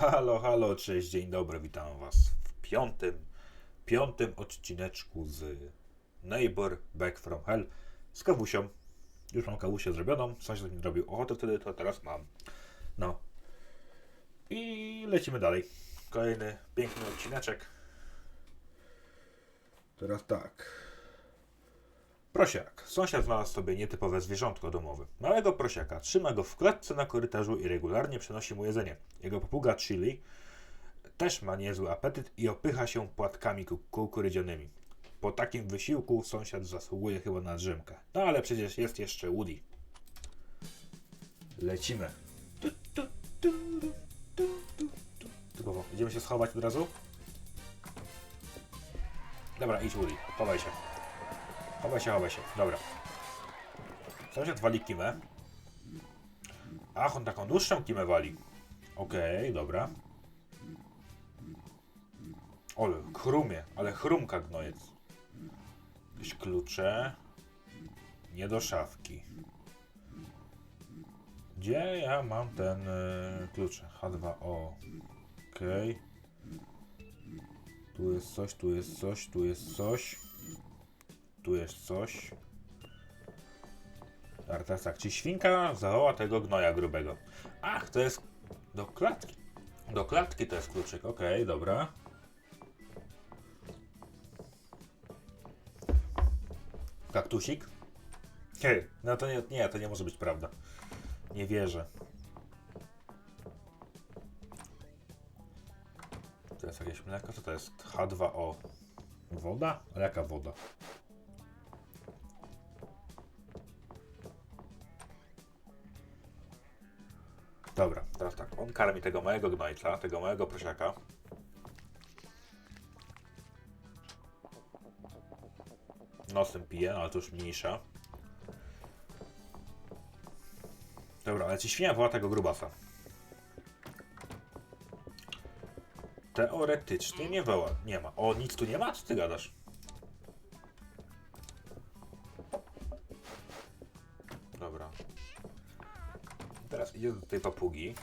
Halo, halo, cześć, dzień dobry, witam was w piątym, piątym odcineczku z Neighbor Back from Hell z kawusią. Już mam kawusię zrobioną, sąsiad mi robił ochotę wtedy, to teraz mam. No. I lecimy dalej. Kolejny piękny odcineczek. Teraz tak. Prosiak. Sąsiad znalazł sobie nietypowe zwierzątko domowe. Małego prosiaka. Trzyma go w klatce na korytarzu i regularnie przynosi mu jedzenie. Jego papuga Chili też ma niezły apetyt i opycha się płatkami ku- kukurydzianymi. Po takim wysiłku sąsiad zasługuje chyba na drzemkę. No ale przecież jest jeszcze Woody. Lecimy. Tu, tu, tu, tu, tu, tu. Typowo. Idziemy się schować od razu? Dobra, idź Woody. Chowaj się. Chowaj się, chowaj się. Dobra. Sąsiad wali kimę. Ach, on taką dłuższą kimę wali. Okej, dobra. Ole, chrumie, ale chrumka gnojec. Jakieś klucze. Nie do szafki. Gdzie ja mam ten y, klucze? H2O. Okej. Tu jest coś, tu jest coś, tu jest coś. Tu jest coś. Tak, czy świnka zawoła tego gnoja grubego? Ach, to jest do klatki. Do klatki to jest kluczyk, okej, dobra. Kaktusik? Hej, no to nie, nie, to nie może być prawda. Nie wierzę. To jest jakieś mleko? Co to jest? H2O. Woda? Ale jaka woda? Dobra, teraz tak. On karmi tego małego gnojca, tego małego prosiaka. Nosem pije, ale to już mniejsza. Dobra, ale czy świnia woła tego grubasa? Teoretycznie nie woła. Nie ma. O, nic tu nie ma? Co ty gadasz? Idzie do tej papugi.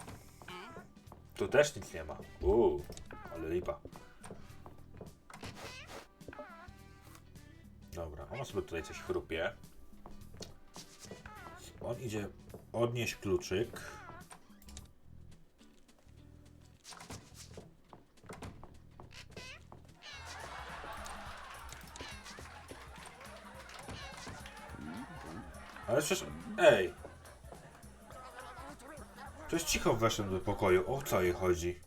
Tu też nic nie ma. Uuu, ale lipa. Dobra, ona sobie tutaj coś chrupie. On idzie odnieść kluczyk. Ale przecież... Ej! Coś cicho weszłem do pokoju. O co jej chodzi?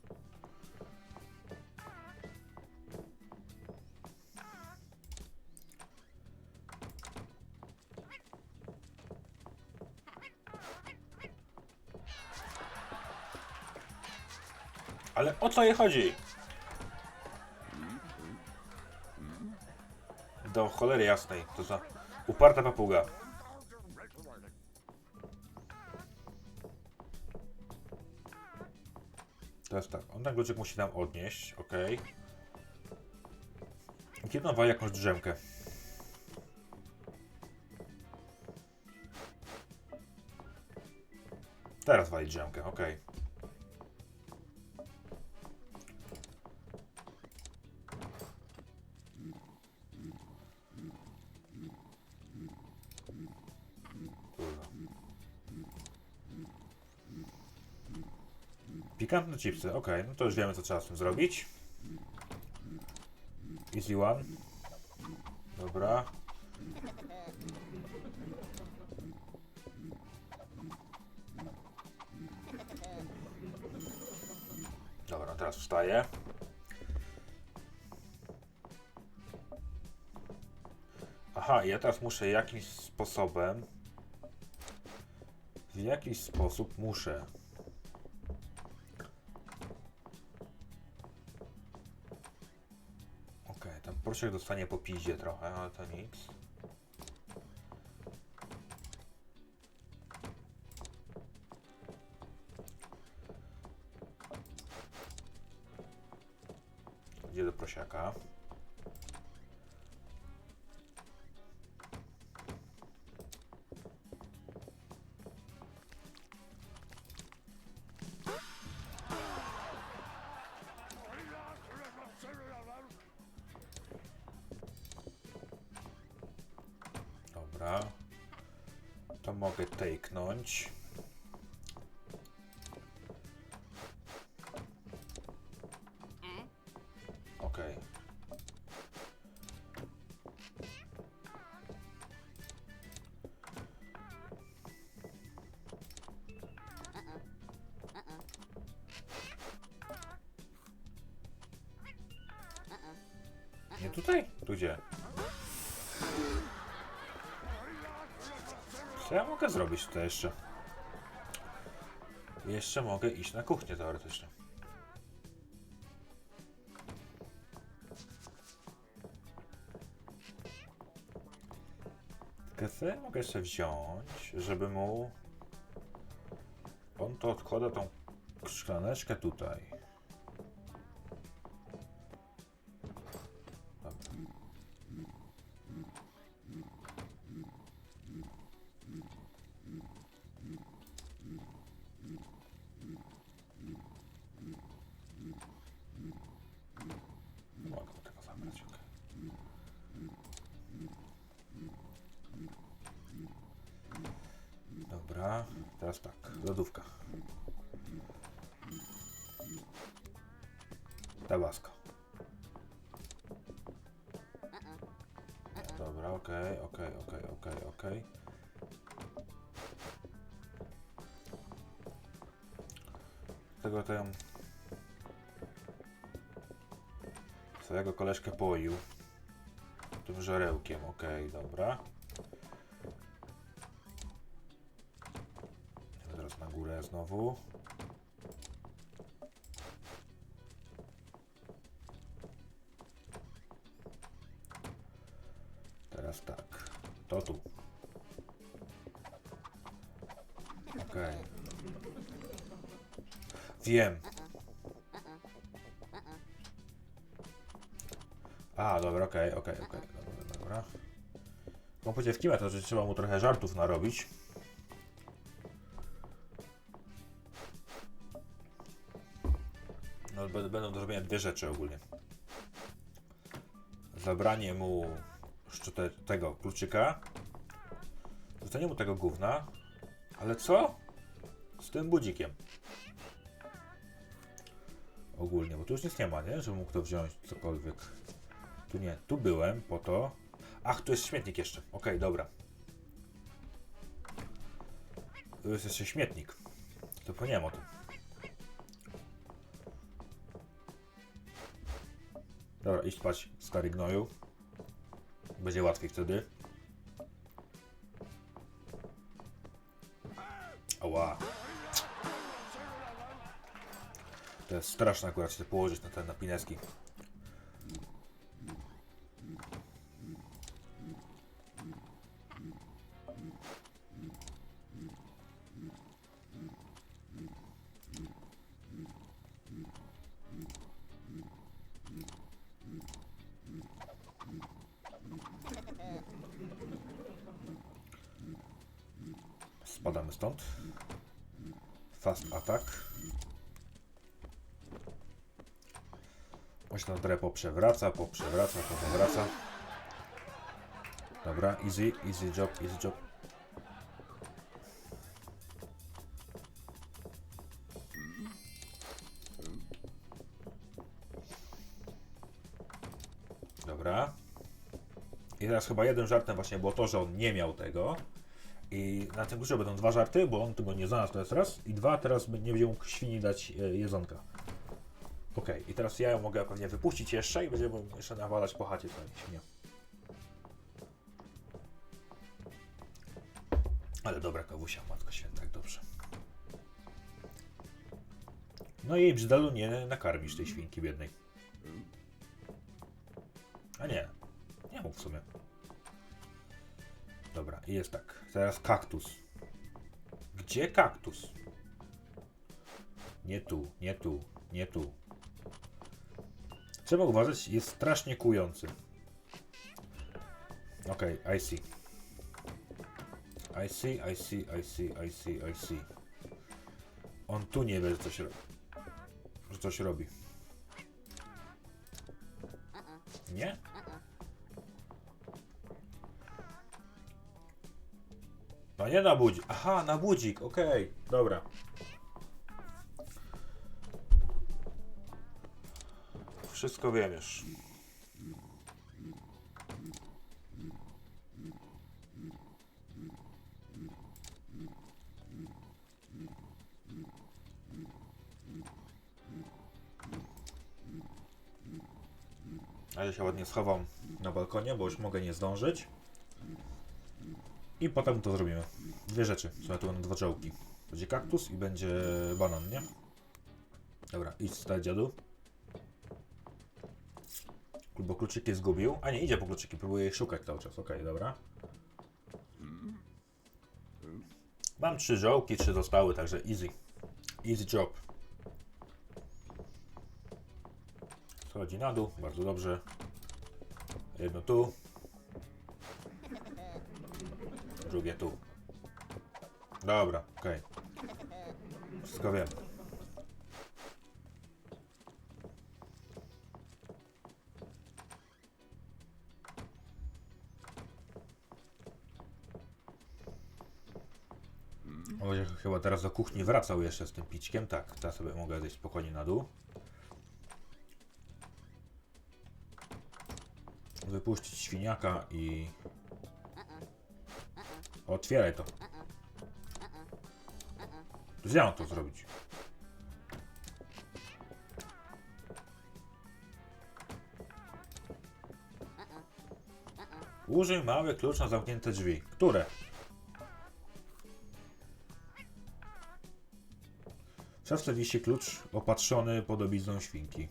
Ale o co jej chodzi? Do cholery jasnej. To za uparta papuga. Teraz tak, on ten kluczyk musi nam odnieść, ok. Kiedy on wali jakąś drzemkę? Teraz wali drzemkę, ok. Pikantne chipsy, ok, no to już wiemy co trzeba z tym zrobić. Easy one. Dobra. Dobra, teraz wstaję. Aha, ja teraz muszę jakimś sposobem. W jakiś sposób muszę Prosiak dostanie po piździe trochę, ale to nic. Idzie do prosiaka. Take'nąć. Okej. Nie tutaj? Tu gdzie? Co ja mogę zrobić tutaj jeszcze? Jeszcze mogę iść na kuchnię teoretycznie. Tylko co mogę jeszcze wziąć, żeby mu... On to odkłada tą szklaneczkę tutaj. Lodówka. Tabasco. Dobra, okej, okej, okej, okej, okej. Tego to ją... Swojego koleżkę poił. Tym żarełkiem, okej, dobra. Znowu. Teraz tak. To tu. Okej. Wiem. A, dobra, okej, okej, okej. Dobra, dobra. On pójdzie w kimę, to że trzeba mu trochę żartów narobić. Będą do zrobienia dwie rzeczy ogólnie. Zabranie mu szczyte, tego kluczyka. Rzucenie mu tego gówna. Ale co? Z tym budzikiem. Ogólnie, bo tu już nic nie ma, nie? Żeby mógł to wziąć cokolwiek. Tu nie, tu byłem po to. Ach, tu jest śmietnik jeszcze. Okej, dobra. Tu jest jeszcze śmietnik. To zapomniałem o tym. Dobra, iść spać, stary gnoju. Będzie łatwiej wtedy. Ała. To jest straszne akurat się położyć na te napineski. Fast attack. On się na trochę poprzewraca, poprzewraca. Dobra, easy, easy job, easy job. Dobra. I teraz chyba jednym żartem właśnie było to, że on nie miał tego. I na tym górze będą dwa żarty, bo on tego nie znalazł, to jest raz. I dwa, teraz nie będzie mógł świni dać e, jedzonka. Okej, i teraz ja ją mogę pewnie wypuścić jeszcze i będziemy jeszcze nawalać po chacie tutaj świnia. Ale dobra kawusia, matko święta, jak dobrze. No i jej nie nakarmisz tej świnki biednej. A nie, nie mógł w sumie. Dobra, jest tak. Teraz kaktus. Gdzie kaktus? Nie tu, nie tu, nie tu. Trzeba uważać, jest strasznie kujący. Okej, I see. I see, I see, I see, I see, I see. On tu nie wie, że coś robi. Że coś robi. Nie? A nie na budzik. Aha, na budzik, okej. Dobra. Wszystko wiem już. Ale się ładnie schowam na balkonie, bo już mogę nie zdążyć. I potem to zrobimy. Dwie rzeczy. Są tu będą dwa działki. Będzie kaktus i będzie banan, nie? Dobra, idź stać dziadu. Bo kluczyki zgubił. A nie, idzie po kluczyki, próbuje ich szukać cały czas. Okej, dobra. Mam trzy żołki, trzy zostały, także easy. Easy job. Schodzi na dół, bardzo dobrze. Jedno tu. Drugie tu. Dobra, okej. Wszystko wiem. Chyba teraz do kuchni wracał jeszcze z tym pićkiem. Tak, teraz sobie mogę zejść spokojnie na dół. Wypuścić świniaka i... Otwieraj to. Mam to zrobić. Użyj mały klucz na zamknięte drzwi. Które? W klucz opatrzony podobizną świnki.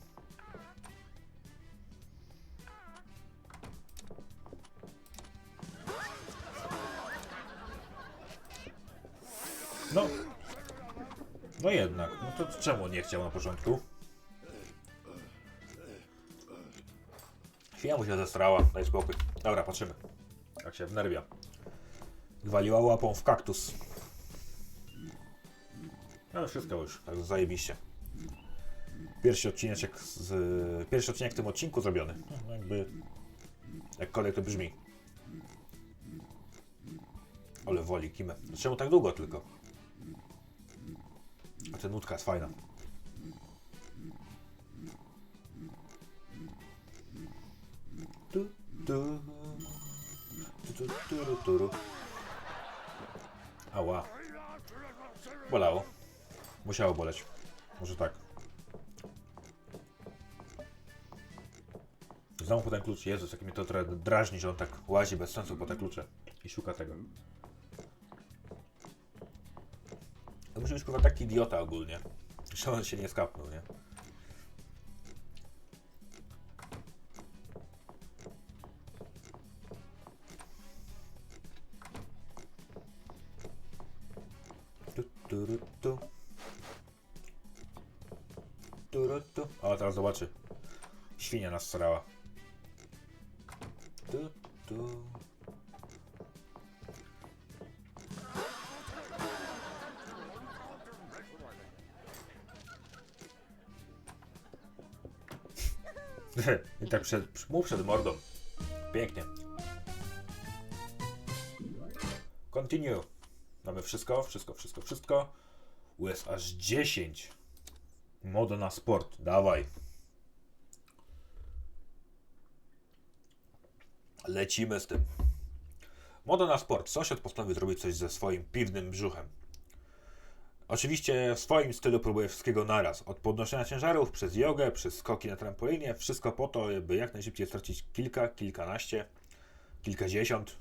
Czemu nie chciał na początku? Chwila mu się zestrała. Daj spokój. Dobra, patrzymy. Jak się wnerwia. Zwaliła łapą w kaktus. No wszystko już, tak zajebiście. Pierwszy odcinek z... Pierwszy odcinek w tym odcinku zrobiony. No, jakby... Jakkolwiek to brzmi. Ale woli kimę. Czemu tak długo tylko? Ta nutka jest fajna. Ała. Bolało. Musiało boleć. Może tak. Znowu po ten klucz. Jezus, jak mnie to trochę drażni, że on tak łazi bez sensu po te klucze. I szuka tego. Musi być kurwa taki idiota ogólnie. Że on się nie skapnął, nie? Tu, tu, ru, tu. Tu, ru, tu. O, teraz zobaczy. Świnia nas starała. Tu, tu. Tak przed, mu przed mordą. Pięknie. Continue. Mamy wszystko, wszystko, wszystko, wszystko. US aż 10. Moda na sport. Dawaj. Lecimy z tym. Moda na sport. Sąsiad postanowił zrobić coś ze swoim piwnym brzuchem. Oczywiście w swoim stylu próbuje wszystkiego naraz. Od podnoszenia ciężarów, przez jogę, przez skoki na trampolinie. Wszystko po to, by jak najszybciej stracić kilka, kilkanaście, kilkadziesiąt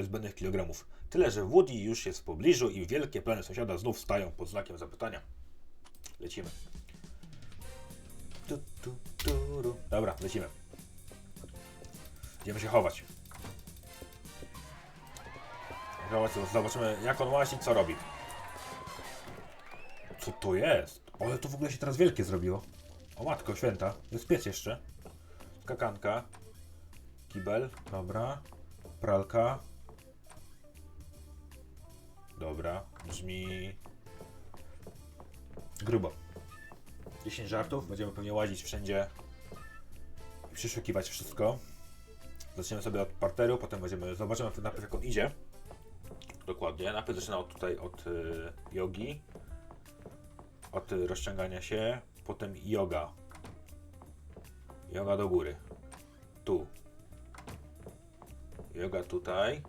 e, zbędnych kilogramów. Tyle, że Woody już jest w pobliżu i wielkie plany sąsiada znów stają pod znakiem zapytania. Lecimy. Tu, tu, tu. Dobra, lecimy. Idziemy się chować. Zobaczymy, jak on łazi, co robi. Co to jest? Ale to w ogóle się teraz wielkie zrobiło. O matko święta. Jest piec jeszcze. Kakanka. Kibel. Dobra. Pralka. Dobra. Brzmi... Grubo. 10 żartów. Będziemy pewnie łazić wszędzie. I przeszukiwać wszystko. Zaczniemy sobie od parteru, potem będziemy... Zobaczymy najpierw jak on idzie. dokładnie. Najpierw zaczyna od tutaj od y, jogi, od rozciągania się, potem yoga. Yoga do góry. Tu. Yoga tutaj.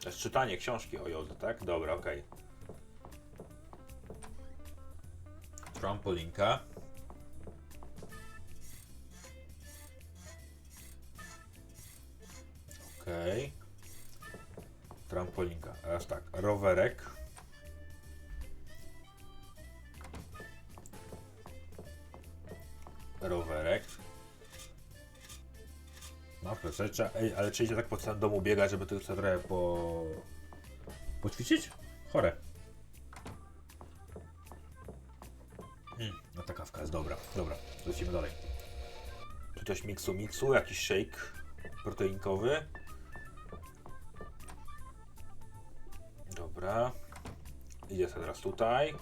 To jest czytanie książki o jodze, tak? Dobra, okej. Trampolinka. Okej. Trampolinka. Teraz tak, rowerek. Rowerek. No, proszę, ej, ale czy idzie tak po całym domu biegać, żeby tylko sobie trochę po... poćwiczyć? Chore. Mm, no ta kawka jest dobra. Dobra, lecimy dalej. Tu coś miksu miksu, jakiś shake proteinkowy. Dobra. Idzie sobie teraz tutaj.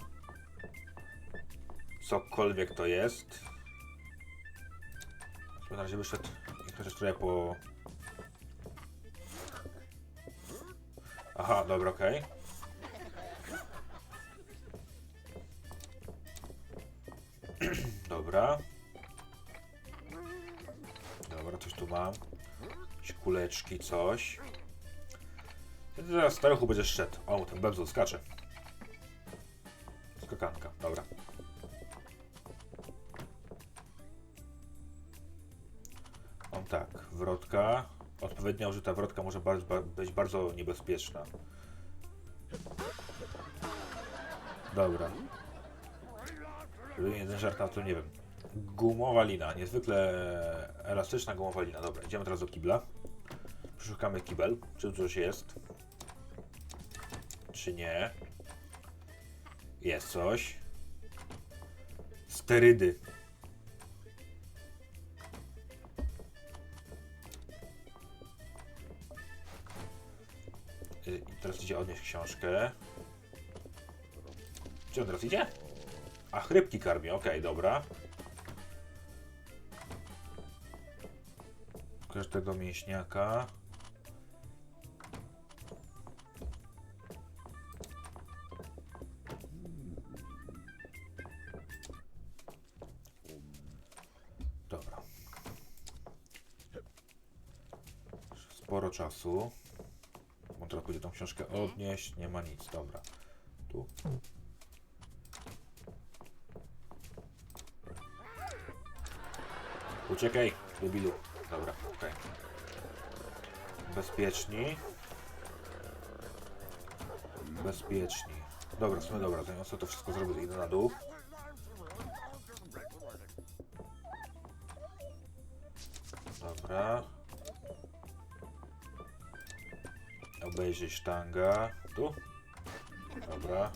Cokolwiek to jest. Na razie wyszedł po... Aha, dobra, okej. Dobra. Dobra, coś tu mam. Jakieś kuleczki, coś. I Teraz staruchu będzie szedł. O, ten bebzol skacze. Skakanka, dobra. Wrotka. Odpowiednio użyta wrotka może być bardzo niebezpieczna. Dobra. Gdyby jeden żart na to nie wiem. Gumowa lina, niezwykle elastyczna gumowa lina. Dobra, idziemy teraz do kibla. Przeszukamy kibel, czy coś jest. Czy nie. Jest coś. Sterydy. Książkę. Gdzie on teraz idzie? A chrypki karmi, okej, dobra. Każdego mięśniaka. Dobra. Sporo czasu. Teraz będzie tą książkę odnieść. Nie ma nic, dobra. Tu. Uciekaj, debilu. Dobra, okej. Bezpieczni. Bezpieczni. Dobra, w sumie dobra, sobie to wszystko zrobię, idę na dół. Obejrzeć sztanga. Tu? Dobra.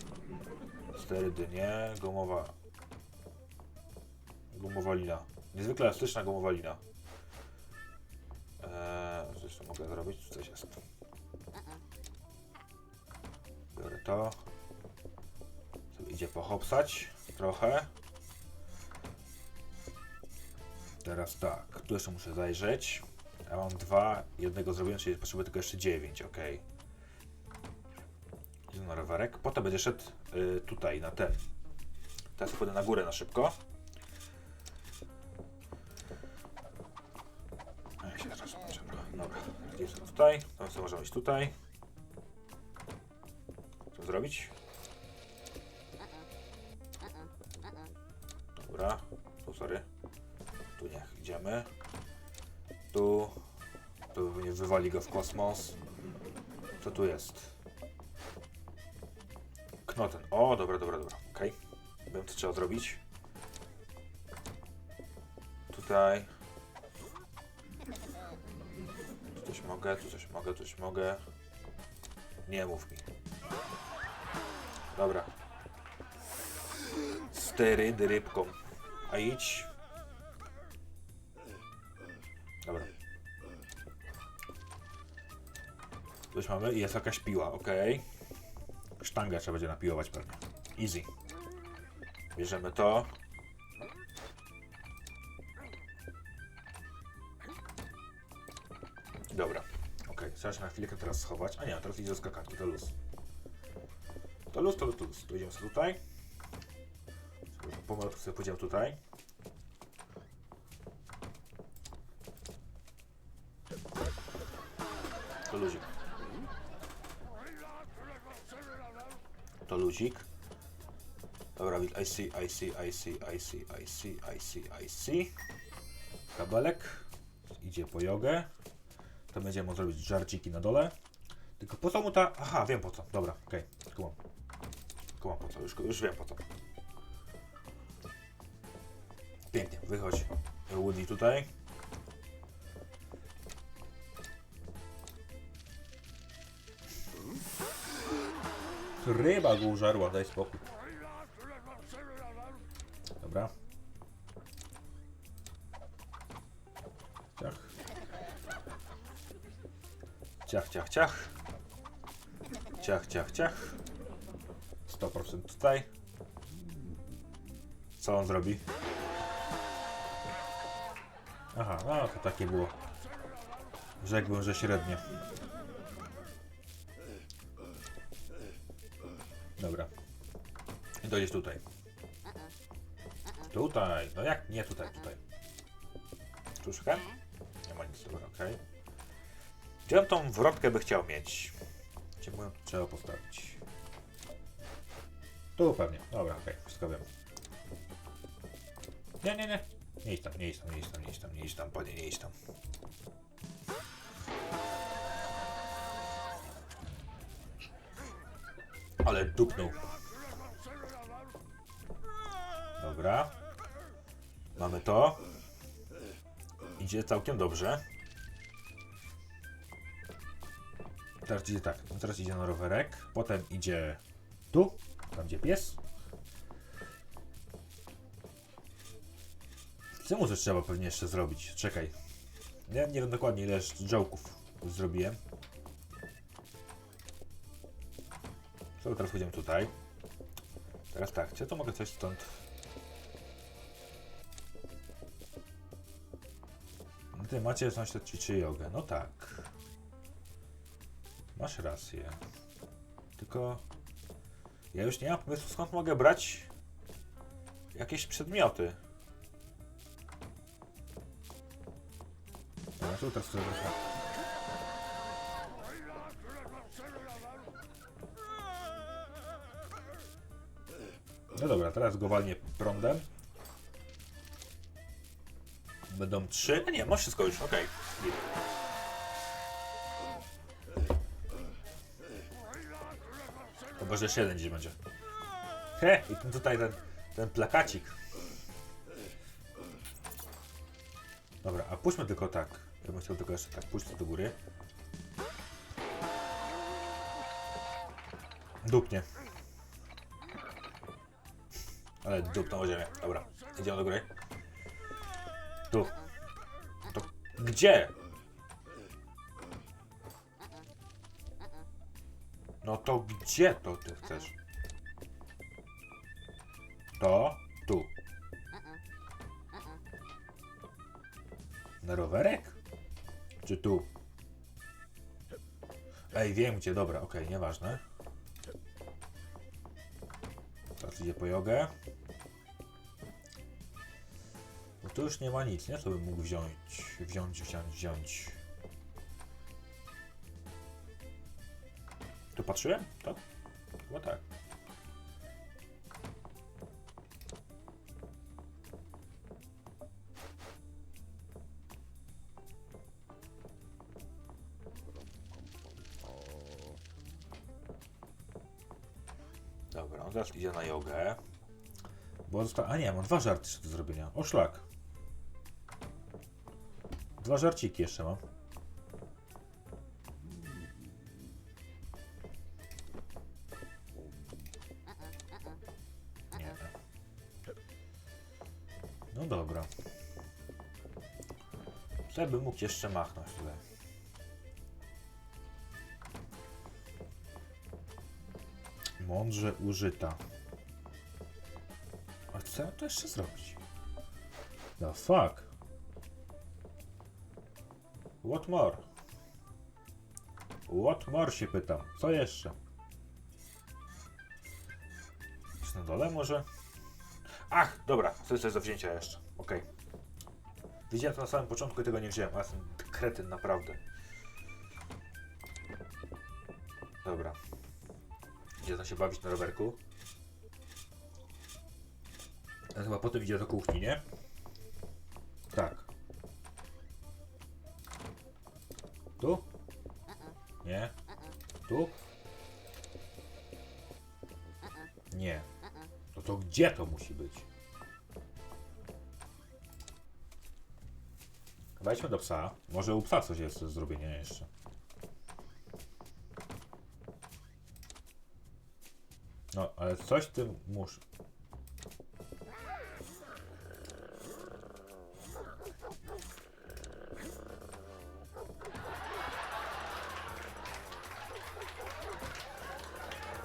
Sterydy nie. Gumowa. Gumowa lina. Niezwykle elastyczna gumowa lina. Eee, jeszcze mogę zrobić? Coś jest. Biorę to. Sobie idzie pohopsać trochę. Teraz tak, tu jeszcze muszę zajrzeć. Ja mam dwa, jednego zrobiłem, czyli potrzebuję tylko jeszcze dziewięć, ok. Na rowerek. Potem będzie szedł y, tutaj, na ten. Teraz pójdę na górę na szybko. A ja się zobaczę. Dobra, gdzie jest tutaj? To co możemy iść tutaj. Co zrobić? Dobra, tu sorry. Tu niech idziemy. Tu. Tu wywali go w kosmos. Co tu jest? Knoten. O, dobra, dobra, dobra. Okej. Wiem, co trzeba zrobić. Tutaj. Tu coś mogę, tu coś mogę, tu coś mogę. Nie mów mi. Dobra. Sterydy rybką. A idź. Dobra. Coś mamy jest jakaś piła, ok. Sztangę trzeba będzie napiłować pewnie. Easy. Bierzemy to. Dobra, Okej, trzeba się na chwilkę teraz schować. A nie, teraz idzie do skakanki, to luz. To luz, to luz, to luz. To idziemy sobie tutaj. Pomalutku sobie podział tutaj. To luzik. Luzik. Dobra, I see, I see, I see, I see, I see, I see, I see. Kabelek. Idzie po jogę. To będziemy zrobić żarciki na dole. Tylko po co mu ta... Aha, wiem po co. Dobra, okej. Okay. Kumam. Kumam po co. Już, już wiem po co. Pięknie. Wychodź. Woody tutaj. Ryba go użarła, daj spokój. Dobra. Ciach. Ciach, ciach, ciach. Ciach, ciach, ciach. 100% tutaj. Co on zrobi? Aha, no to takie było. Rzekłbym, że średnie. Dobra. I dojdziesz tutaj. Tutaj. No jak? Nie tutaj, tutaj. Czuszkę? Nie ma nic, dobra, okej. Gdzie on tą wrotkę by chciał mieć? Gdzie mu ją trzeba postawić? Tu pewnie. Dobra, okej, wszystko wiem. Nie, nie, nie. Nie idź tam, nie idź tam, nie idź tam, nie idź tam, nie idź tam, panie, nie idź tam. Ale dupnął. Dobra. Mamy to. Idzie całkiem dobrze. Teraz idzie tak. no Teraz idzie na rowerek. Potem idzie tu. Tam gdzie pies. Co mu coś trzeba pewnie jeszcze zrobić? Czekaj. Ja nie wiem dokładnie ile jołków zrobiłem. To teraz pójdziemy tutaj. Teraz tak, czy ja to mogę coś stąd... No ty macie sąsiad ćwiczy jogę. No tak. Masz rację. Tylko... Ja już nie mam pomysłu skąd mogę brać jakieś przedmioty. Dobra, tu teraz sobie No dobra, teraz go walnie prądem. Będą trzy. A nie, masz wszystko już, okej. Git. Chyba, że jeszcze jeden będzie. He, i ten tutaj ten, ten plakacik. Dobra, a puśćmy tylko tak. Ja bym chciał tylko jeszcze tak, to do góry. Dupnie. Ale dupnął ziemię. Dobra, idziemy do góry. Tu. To gdzie? No to gdzie to ty chcesz? To tu. Na rowerek? Czy tu? Ej, wiem gdzie, dobra, okej, nieważne. Idzie po jogę. No tu już nie ma nic, nie? Co bym mógł wziąć, wziąć, wziąć, wziąć. Tu patrzyłem? Tak? Chyba tak. Teraz idzie na jogę. Bo zosta... A nie, mam dwa żarty jeszcze do zrobienia. O szlak. Dwa żarciki jeszcze mam. Nie. No dobra. Bym mógł jeszcze machnąć tutaj? Mądrze użyta. A co ja to jeszcze zrobić? The fuck? What more? What more się pytam. Co jeszcze? Jest na dole może? Ach, dobra, to coś do wzięcia jeszcze. Okej. Widziałem to na samym początku i tego nie wziąłem, a jestem kretyn naprawdę. Dobra. Tam się bawić na rowerku. A chyba potem idzie do kuchni, nie? Tak. Tu? Nie. Tu? Nie. No to gdzie to musi być? Wejdźmy do psa. Może u psa coś jest do zrobienia jeszcze. No, ale coś w tym muszę.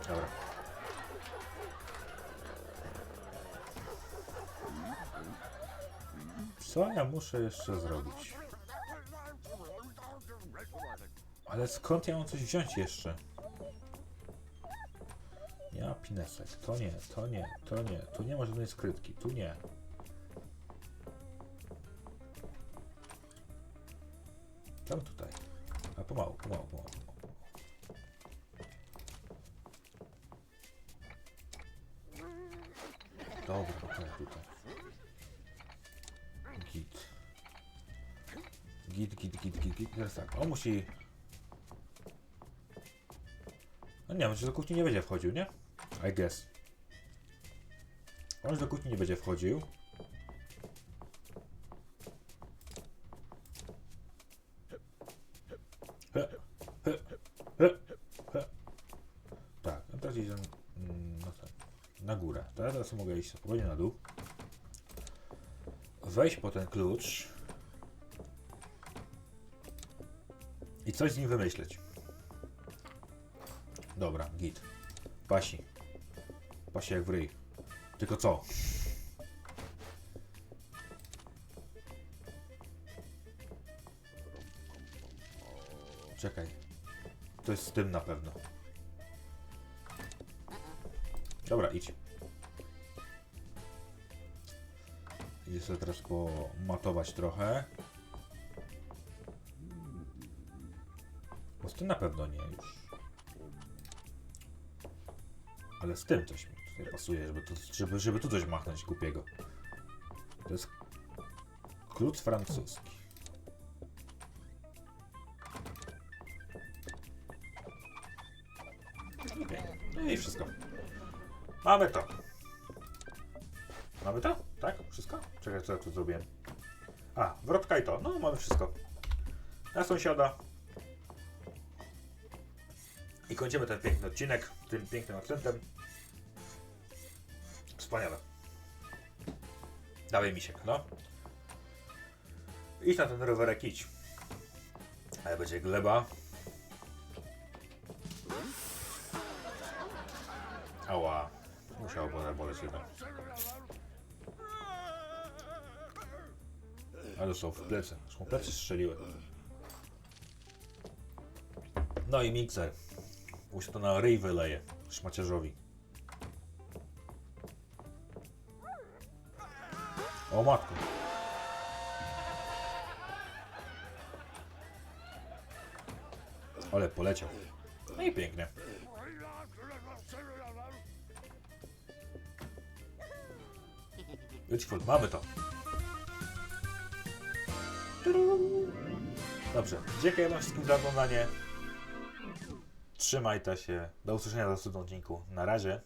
Dobra. Co ja muszę jeszcze zrobić? Ale skąd ja mam coś wziąć jeszcze? Pinesek. To nie, to nie, to nie. Tu nie ma żadnej skrytki. Tu nie. Tam tutaj. A pomału, pomału, pomału. Dobra, okej, tutaj. Git. Git, git, git, git, git. Teraz tak, on musi... No nie wiem, czy do kuchni nie będzie wchodził, nie? I guess. On już do kuchni nie będzie wchodził. Tak, no teraz idę mm, no tak, na górę. Teraz, teraz mogę iść spokojnie na dół. Wejść po ten klucz. I coś z nim wymyśleć. Dobra, git. Pasi. Pasi jak w ryj. Tylko co? Czekaj. To jest z tym na pewno. Dobra, idź. Idę sobie teraz pomatować trochę. Bo z tym na pewno nie już. Ale z tym coś mi tutaj pasuje, żeby tu, żeby, żeby tu coś machnąć głupiego. To jest klucz francuski. Okej, No i wszystko. Mamy to. Mamy to? Tak? Wszystko? Czekaj, co ja tu zrobiłem. A, wrotka i to. No, mamy wszystko. Na sąsiada. I kończymy ten piękny odcinek tym pięknym akcentem. Wspaniale. Dawaj misiek, no. Idź na ten rowerek, idź. Ale będzie gleba. Ała. Musiało boleć- boleć jednak. Ale są w plecy. Zresztą plecy strzeliły. No i mikser. Mu się to na ryj wyleje. Szmaciarzowi. O matko. Ale poleciał. No i pięknie. Beautiful, mamy to. Dobrze, dziękuję wam wszystkim za oglądanie. Trzymajcie się. Do usłyszenia w następnym odcinku. Na razie.